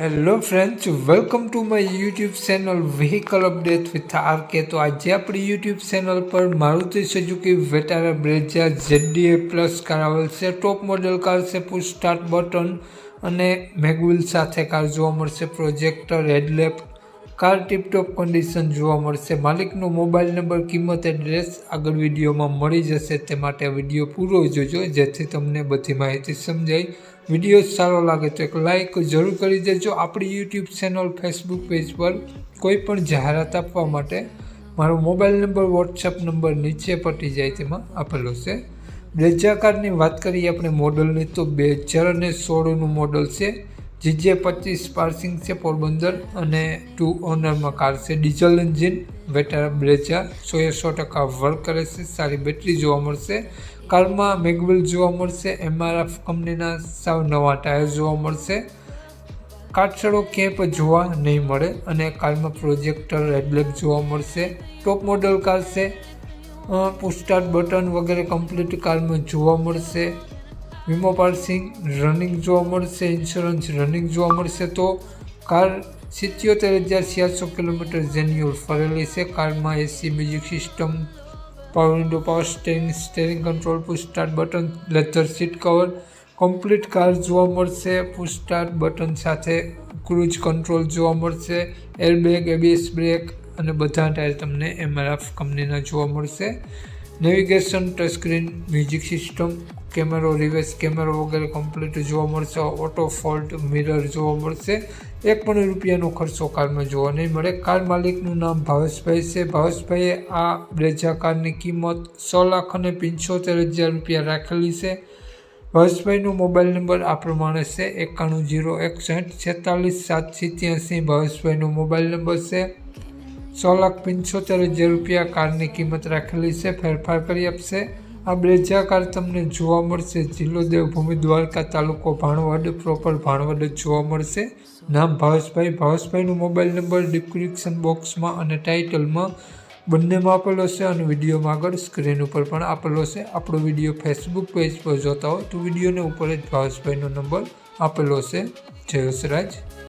Hello friends welcome to my YouTube channel vehicle update with R K તો આજે આપણી YouTube channel પર Maruti Suzuki Vitara Brezza ZDA plus car આવેલ છે. Top model car છે push start button અને mag wheel સાથે car જોવા મળશે. Projector headlamp car tiptop condition જોવા મળશે. માલિકનો મોબાઈલ નંબર કિંમત એડ્રેસ આગળ વિડીયોમાં મળી જશે. તે માટે વીડિયો પૂરો જોજો, જેથી તમને બધી માહિતી સમજાય. વીડિયો સારો લાગે તો એક લાઈક જરૂર કરી દેજો. આપણી યુટ્યુબ ચેનલ ફેસબુક પેજ પર કોઈ પણ જાહેરાત આપવા માટે મારો મોબાઈલ નંબર વોટ્સઅપ નંબર નીચે પટી જાય તેમાં આપેલો છે. બ્રેઝા કારની વાત કરીએ આપણે મોડલની, તો બે હજાર અને સોળનું મોડલ છે. જીજે પચીસ પાર્સિંગ છે પોરબંદર અને ટુ ઓનરમાં કાર છે. ડીઝલ એન્જિન, વેટર બ્રેઝા સો એ સો ટકા વર્ક કરે છે, સારી બેટરી જોવા મળશે. કારમાં મેગવેલ જોવા મળશે, એમઆરએફ કંપનીના સાવ નવા ટાયર જોવા મળશે. કાટછડો ક્યાંય પણ જોવા નહીં મળે અને કારમાં પ્રોજેક્ટર હેડલેમ્પ જોવા મળશે. ટોપ મોડલ કાર છે પુસ્ટાર્ટ બટન વગેરે કમ્પ્લીટ કારમાં જોવા મળશે. વીમો પાર્સિંગ રનિંગ જોવા મળશે ઇન્સ્યોરન્સ રનિંગ જોવા મળશે તો કાર સિત્યોતેર હજાર છ્યાસો કિલોમીટર જેન્યુઅલ ફરેલી છે. કારમાં AC music system power window power steering steering control push start button leather seat cover complete car જોવા મળશે પુશ સ્ટાર્ટ બટન સાથે ક્રૂઝ કંટ્રોલ જોવા મળશે એરબેગ એબીએસ બ્રેક અને બધા ટાયર તમને એમઆરએફ કંપનીના જોવા મળશે navigation touch screen music system કેમેરો રિવર્સ કેમેરો વગેરે કમ્પ્લીટ જોવા મળશે. ઓટો ફોલ્ટ મિરર જોવા મળશે. એક પણ રૂપિયાનો ખર્ચો કારમાં જોવા નહીં મળે. કાર માલિકનું નામ ભાવેશભાઈ છે. ભાવેશભાઈએ આ બ્રેઝા કારની કિંમત સો લાખ અને પંચોતેર હજાર રૂપિયા રાખેલી છે. ભાવેશભાઈનો મોબાઈલ નંબર આ પ્રમાણે છે. એકાણું જીરો એકસઠ છેતાલીસ સાત સિત્યાસી. ભાવેશભાઈનો મોબાઈલ નંબર છે. સો લાખ પંચોતેર હજાર રૂપિયા કારની કિંમત રાખેલી છે. ફેરફાર કરી આપશે. આ બ્રેજાકાર તમને જોવા મળશે. જિલ્લો દેવભૂમિ, દ્વારકા તાલુકો ભાણવડ પ્રોપર ભાણવડ જ જોવા મળશે. નામ ભાવેશભાઈ. ભાવેશભાઈનો મોબાઈલ નંબર ડિસ્ક્રિપ્શન બોક્સમાં અને ટાઇટલમાં બંનેમાં આપેલો છે અને વિડીયોમાં આગળ સ્ક્રીન ઉપર પણ આપેલો છે. આપણો વીડિયો ફેસબુક પેજ પર જોતા હોય તો વિડીયોને ઉપર જ ભાવેશભાઈનો નંબર આપેલો છે. જય